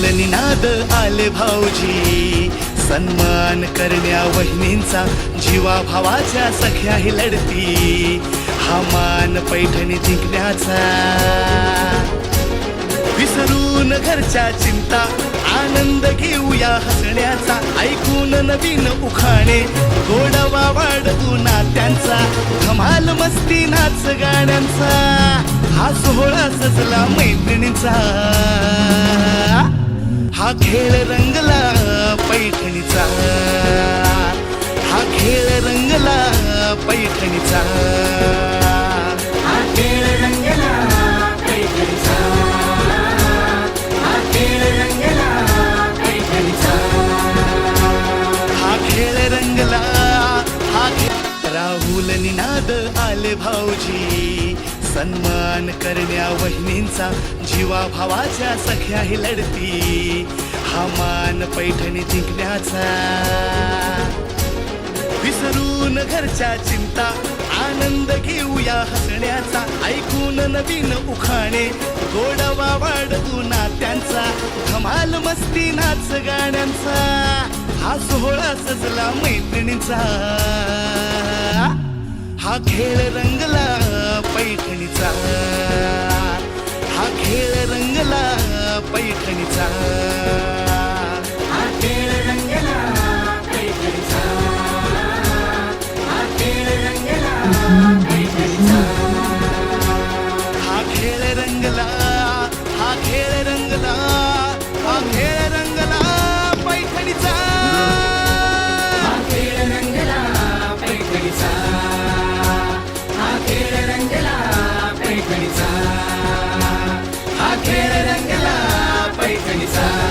निनाद आले भाऊजी. सन्मान करण्या वहिनींचा जीवा भावाच्या सख्याही लढती. हा मान पैठणी जिंकण्याचा. विसरून घरच्या चिंता आनंद घेऊया हसण्याचा. ऐकून नवीन उखाणे गोडवा वाढवू नात्यांचा. धमाल मस्ती नाच गाण्यांचा. हा सोहळा सजला मैत्रिणीचा. हा खेळ रंगला पैठणीचा. हा खेळ रंगला पैठणीचा. हा खेळ रंगला पैठणीचा. हा खेळ रंगला पैठणीचा. हा खेळ रंगला हा खेळ राहुल निनाद आले भाऊजी. सन्मान करण्या वहिनींचा जीवा भावाच्या सख्याही लढती हा मान पैठणी जिंकण्याचा. विसरून घरच्या चिंता आनंद घेऊया हसण्याचा ऐकून नवीन उखाणे गोडवा वाढवू नात्यांचा धमाल मस्ती नाच गाण्यांचा हा सोहळा सजला मैत्रिणीचा. हा खेळ रंगला पैठणीचा. हा खेळ रंगला पैठणीचा. हा खेळ रंगला Lisa.